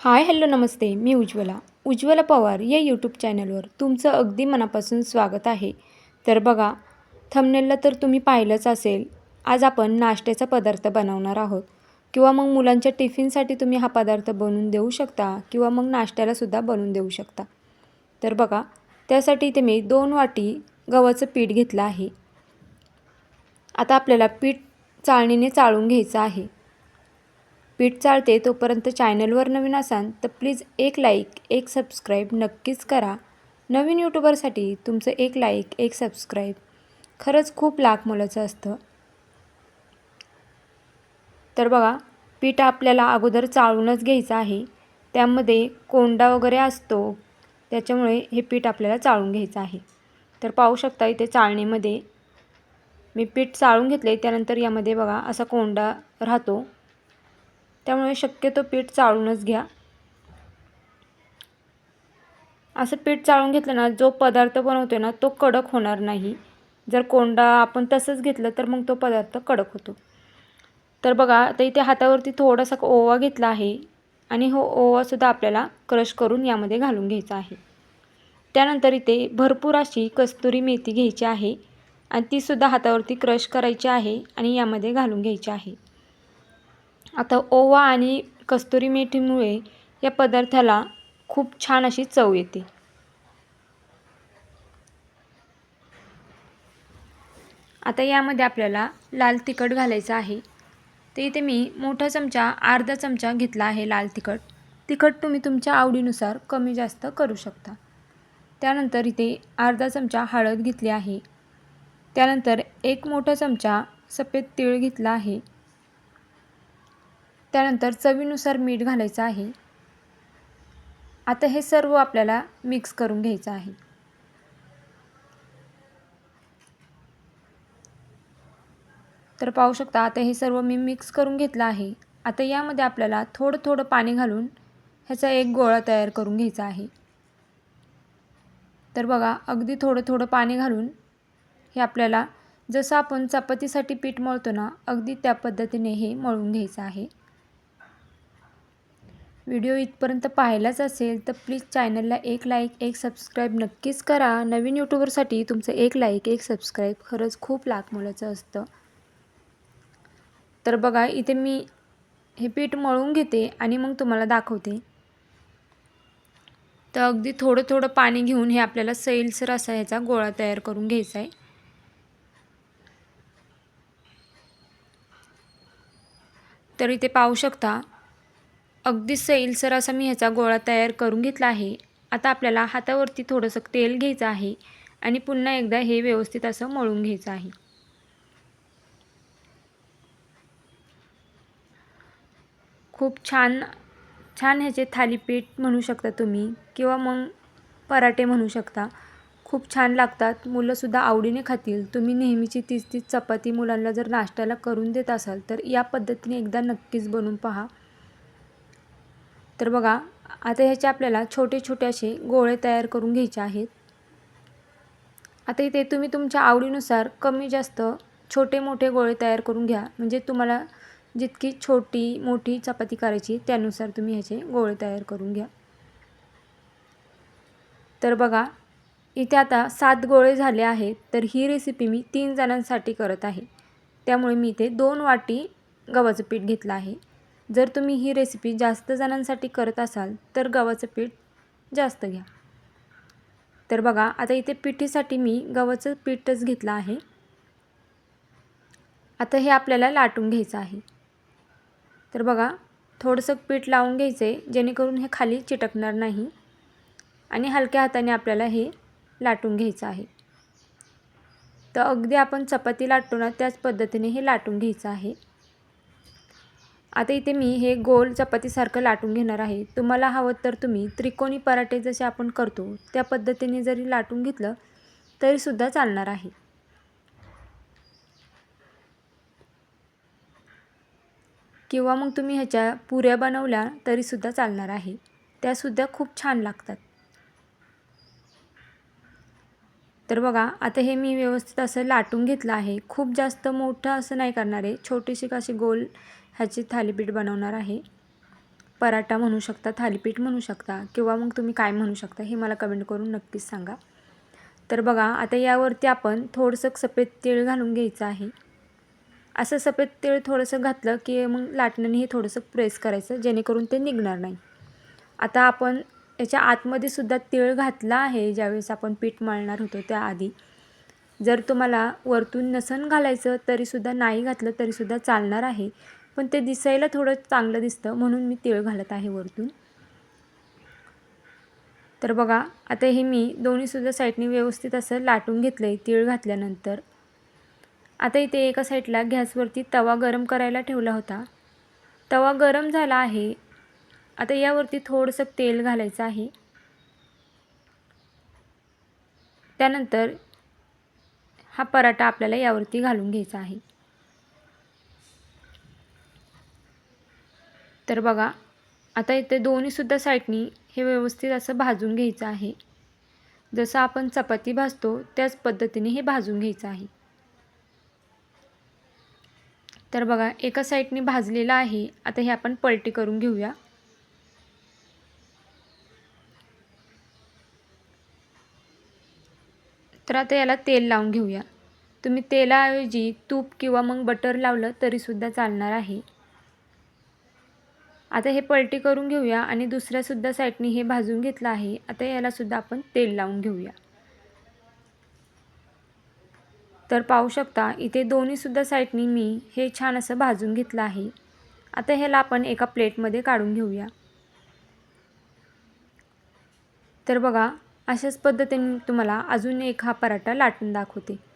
हाय hello नमस्ते. मी उज्ज्वला. उज्ज्वला पवार या यूट्यूब चॅनलवर तुमचं अगदी मनापासून स्वागत आहे. तर बघा थंबनेलला तर तुम्ही पाहिलंच असेल. आज आपण नाश्त्याचा पदार्थ बनवणार आहोत. किंवा मग मुलांच्या टिफिनसाठी तुम्ही हा पदार्थ बनवून देऊ शकता किंवा मग नाश्त्यालासुद्धा बनवून देऊ शकता. तर बघा त्यासाठी इथे मी दोन वाटी गव्हाचं पीठ घेतलं आहे. आता आपल्याला पीठ चाळणीने चाळून घ्यायचं आहे. पीठ चाळते तोपर्यंत चॅनलवर नवीन असाल तर प्लीज एक लाईक एक सबस्क्राईब नक्कीच करा. नवीन यूट्यूबरसाठी तुमचं एक लाईक एक सबस्क्राईब खरंच खूप लाख मोलाचं असतं. तर बघा पीठ आपल्याला अगोदर चाळूनच घ्यायचं आहे. त्यामध्ये कोंडा वगैरे असतो. त्याच्यामुळे हे पीठ आपल्याला चाळून घ्यायचं आहे. तर पाहू शकता इथे चाळणीमध्ये मी पीठ चाळून घेतले त्यानंतर यामध्ये बघा असा कोंडा राहतो. त्यामुळे शक्यतो पीठ चाळूनच घ्या. असं पीठ चाळून घेतलं ना जो पदार्थ बनवतो ना तो कडक होणार नाही. जर कोंडा आपण तसंच घेतलं तर मग तो पदार्थ कडक होतो. तर बघा आता इथे हातावरती थोडासा ओवा घेतला आहे आणि हो ओवासुद्धा आपल्याला क्रश करून यामध्ये घालून घ्यायचा आहे. त्यानंतर इथे भरपूर अशी कस्तुरी मेथी घ्यायची आहे आणि तीसुद्धा हातावरती क्रश करायची आहे आणि यामध्ये घालून घ्यायची आहे. आता ओवा आणि कस्तुरी मेथीमुळे या पदार्थाला खूप छान अशी चव येते. आता यामध्ये आपल्याला लाल तिखट घालायचं आहे. तर इथे मी मोठा चमचा अर्धा चमचा घेतला आहे लाल तिखट. तिखट तुम्ही तुमच्या आवडीनुसार कमी जास्त करू शकता. त्यानंतर इथे अर्धा चमचा हळद घेतली आहे. त्यानंतर एक मोठा चमचा सफेद तीळ घेतला आहे. त्यानंतर चवीनुसार मीठ घालायचं आहे. आता हे सर्व आपल्याला मिक्स करून घ्यायचं आहे. तर पाहू शकता आता हे सर्व मी मिक्स करून घेतलं आहे. आता यामध्ये आपल्याला थोडं थोडं पाणी घालून ह्याचा एक गोळा तयार करून घ्यायचा आहे. तर बघा अगदी थोडं थोडं पाणी घालून हे आपल्याला जसं आपण चपातीसाठी पीठ मळतो ना अगदी त्या पद्धतीने हे मळून घ्यायचं आहे. व्हिडिओ इथपर्यंत पाहिलाच असेल तर प्लीज चॅनलला एक लाईक एक सबस्क्राईब नक्कीच करा. नवीन यूट्यूबरसाठी तुमचं एक लाईक एक सबस्क्राईब खरंच खूप लाख मोलाचं असतं. तर बघा इथे मी हे पीठ मळून घेते आणि मग तुम्हाला दाखवते. तर अगदी थोडं थोडं पाणी घेऊन हे आपल्याला सैलसर असा ह्याचा गोळा तयार करून घ्यायचा आहे. तर इथे पाहू शकता अगदी सैलसर असा मी ह्याचा गोळा तयार करून घेतला आहे. आता आपल्याला हातावरती थोडंसं तेल घ्यायचं आहे आणि पुन्हा एकदा हे व्यवस्थित असं मळून घ्यायचं आहे. खूप छान छान ह्याचे थालीपीठ म्हणू शकता तुम्ही किंवा मग पराठे म्हणू शकता. खूप छान लागतात मुलंसुद्धा आवडीने खातील. तुम्ही नेहमीची तीच तीच चपाती मुलांना जर नाश्त्याला करून देत असाल तर या पद्धतीने एकदा नक्कीच बनवून पहा. तर बघा आता ह्याचे आपल्याला छोटे छोटे असे गोळे तयार करून घ्यायचे आहेत. आता इथे तुम्ही तुमच्या आवडीनुसार कमी जास्त छोटे मोठे गोळे तयार करून घ्या. म्हणजे तुम्हाला जितकी छोटी मोठी चपाती करायची त्यानुसार तुम्ही ह्याचे गोळे तयार करून घ्या. तर बघा इथे आता सात गोळे झाले आहेत तर ही रेसिपी मी तीन जणांसाठी करत आहे. त्यामुळे मी इथे दोन वाटी गव्हाचं पीठ घेतलं आहे. जर तुम्ही ही रेसिपी जास्त जणांसाठी करत असाल तर गव्हाचं पीठ जास्त घ्या. तर बघा आता इथे पिठीसाठी मी गव्हाचं पीठच घेतलं आहे. आता हे आपल्याला लाटून घ्यायचं आहे. तर बघा थोडंसं पीठ लावून घ्यायचं आहे जेणेकरून हे खाली चिटकणार नाही. आणि हलक्या हाताने आपल्याला हे लाटून घ्यायचं आहे. तर अगदी आपण चपाती लाटतो ना त्याच पद्धतीने हे लाटून घ्यायचं आहे. आता इथे मी हे गोल चपातीसारखं लाटून घेणार आहे. तुम्हाला हवं तर तुम्ही त्रिकोणी पराठे जसे आपण करतो त्या पद्धतीने जरी लाटून घेतलं तरीसुद्धा चालणार आहे. किंवा मग तुम्ही ह्याच्या पुऱ्या बनवल्या तरीसुद्धा चालणार आहे. त्यासुद्धा खूप छान लागतात. तर बघा आता हे मी व्यवस्थित असं लाटून घेतलं आहे. खूप जास्त मोठं असं नाही करणार आहे. छोटीशी अशी गोल ह्याची थालीपीठ बनवणार आहे. पराठा म्हणू शकता थालीपीठ म्हणू शकता किंवा मग तुम्ही काय म्हणू शकता हे मला कमेंट करून नक्कीच सांगा. तर बघा आता यावरती आपण थोडंसं सफेद तीळ घालून घ्यायचं आहे. असं सफेद तीळ थोडंसं घातलं की मग लाटण्याने हे थोडंसं प्रेस करायचं जेणेकरून ते निघणार नाही. आता आपण याच्या आतमध्ये सुद्धा तीळ घातला आहे ज्यावेळेस आपण पीठ मळणार होतो त्याआधी. जर तुम्हाला वरतून नसन घालायचं तरीसुद्धा नाही घातलं तरीसुद्धा चालणार आहे. पण ते दिसायला थोडं चांगलं दिसतं म्हणून मी तिळ घालत आहे वरतून. तर बघा आता हे मी दोन्हीसुद्धा साईडने व्यवस्थित असं लाटून घेतलं आहे तीळ घातल्यानंतर. आता इथे एका साईडला गॅसवरती तवा गरम करायला ठेवला होता. तवा गरम झाला आहे. आता यावरती थोडंसं तेल घालायचं आहे. त्यानंतर हा पराठा आपल्याला यावरती घालून घ्यायचा आहे. तर बघा आता इथे दोन्हीसुद्धा साईडनी हे व्यवस्थित असं भाजून घ्यायचं आहे. जसं आपण चपाती भाजतो त्याच पद्धतीने हे भाजून घ्यायचं आहे. तर बघा एका साईडनी भाजलेलं आहे. आता हे आपण पलटी करून घेऊया. तर आता याला तेल लावून घेऊया. तुम्ही तेलाऐवजी तूप किंवा मग बटर लावलं तरीसुद्धा चालणार आहे. आता हे पलटी करून घेऊया आणि दुसऱ्यासुद्धा साईडनी हे भाजून घेतलं आहे. आता यालासुद्धा आपण तेल लावून घेऊया. तर पाहू शकता इथे दोन्हीसुद्धा साईडनी मी हे छान असं भाजून घेतलं आहे. आता ह्याला आपण एका प्लेटमध्ये काढून घेऊया. तर बघा अशाच पद्धतीने तुम्हाला अजून एक हा पराठा लाटून दाखवते.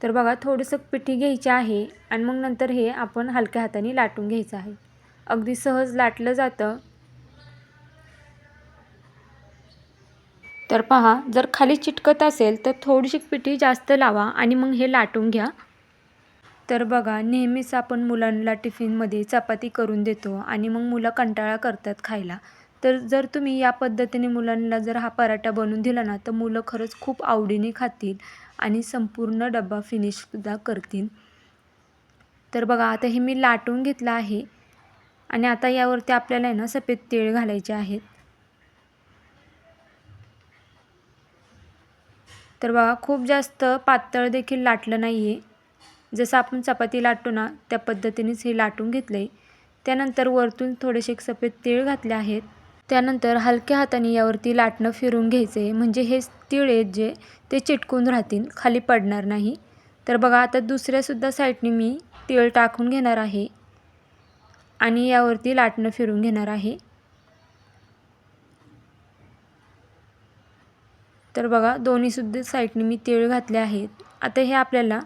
तर बघा थोडंसं पिठी घ्यायची आहे आणि मग नंतर हे आपण हलक्या हाताने लाटून घ्यायचं आहे. अगदी सहज लाटलं जातं. तर पहा जर खाली चिटकत असेल तर थोडीशी पिठी जास्त लावा आणि मग हे लाटून घ्या. तर बघा नेहमीच आपण मुलांना टिफिनमध्ये चपाती करून देतो आणि मग मुलं कंटाळा करतात खायला. तर जर तुम्ही या पद्धतीने मुलांना जर हा पराठा बनवून दिला ना तर मुलं खरंच खूप आवडीने खातील आणि संपूर्ण डबा फिनिशसुद्धा करतील. तर बघा आता हे मी लाटून घेतलं आहे आणि आता यावरती आपल्याला आहे ना सफेद तीळ घालायचे आहेत. तर बघा खूप जास्त पातळ देखील लाटलं नाही आहे जसं आपण चपाती लाटतो ना त्या पद्धतीनेच हे लाटून घेतलं आहे त्यानंतर वरतून थोडेसे सफेद तीळ घातले आहेत. त्यानंतर हलक्या हाताने यावरती लाटणं फिरून घ्यायचे. म्हणजे हे तीळ आहेत जे ते चिटकून राहतील खाली पडणार नाही. तर बघा आता दुसऱ्यासुद्धा साईडने मी तीळ टाकून घेणार आहे आणि यावरती लाटणं फिरून घेणार आहे. तर बघा दोन्हीसुद्धा साईडने मी तीळ घातले आहेत. आता हे आपल्याला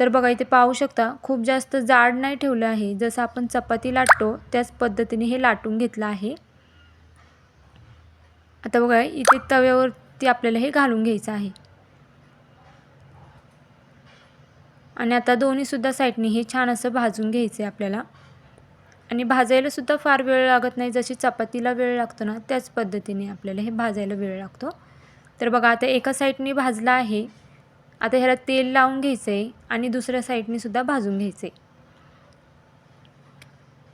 तर बघा इथे पाहू शकता खूप जास्त जाड नाही ठेवलं आहे. जसं आपण चपाती लाटतो त्याच पद्धतीने हे लाटून घेतलं आहे. आता बघा इथे तव्यावरती आपल्याला हे घालून घ्यायचं आहे. आणि आता दोन्हीसुद्धा साईडने हे छान असं भाजून घ्यायचं आहे आपल्याला. आणि भाजायलासुद्धा फार वेळ लागत नाही. जशी चपातीला वेळ लागतो ना त्याच पद्धतीने आपल्याला हे भाजायला वेळ लागतो. तर बघा आता एका साईडने भाजला आहे. आता ह्याला तेल लावून घ्यायचं आहे आणि दुसऱ्या साईडनेसुद्धा भाजून घ्यायचं आहे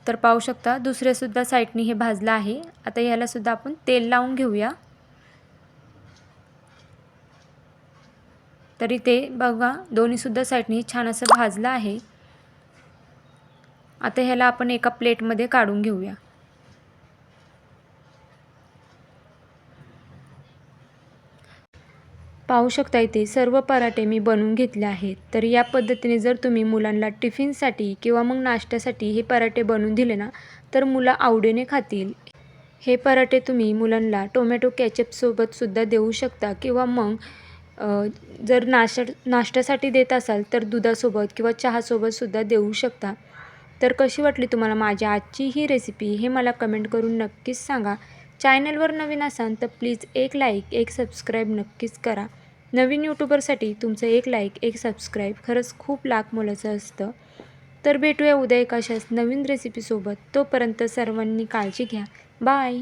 तर पाहू शकता दुसऱ्यासुद्धा साईडने हे भाजलं आहे. आता ह्यालासुद्धा आपण तेल लावून घेऊया. तरी ते बघा दोन्हीसुद्धा साईडने छान असं भाजलं आहे. आता ह्याला आपण एका प्लेटमध्ये काढून घेऊया. पाहू शकता इथे सर्व पराठे मी बनवून घेतले आहेत. तर या पद्धतीने जर तुम्ही मुलांना टिफिनसाठी किंवा मग नाश्त्यासाठी हे पराठे बनवून दिले ना तर मुलं आवडीने खातील. हे पराठे तुम्ही मुलांना टोमॅटो कॅचअपसोबतसुद्धा देऊ शकता किंवा मग जर नाश्ता नाश्त्यासाठी देत असाल तर दुधासोबत किंवा चहासोबतसुद्धा देऊ शकता. तर कशी वाटली तुम्हाला माझी आजची ही रेसिपी हे मला कमेंट करून नक्कीच सांगा. चॅनलवर नवीन असाल तर प्लीज एक लाईक एक सबस्क्राईब नक्कीच करा. नवीन यूट्यूबरसाठी तुमचं एक लाईक एक सबस्क्राईब खरंच खूप लाख मोलाचं असतं. तर भेटूया उद्या एकाशाच नवीन रेसिपीसोबत तोपर्यंत सर्वांनी काळजी घ्या. बाय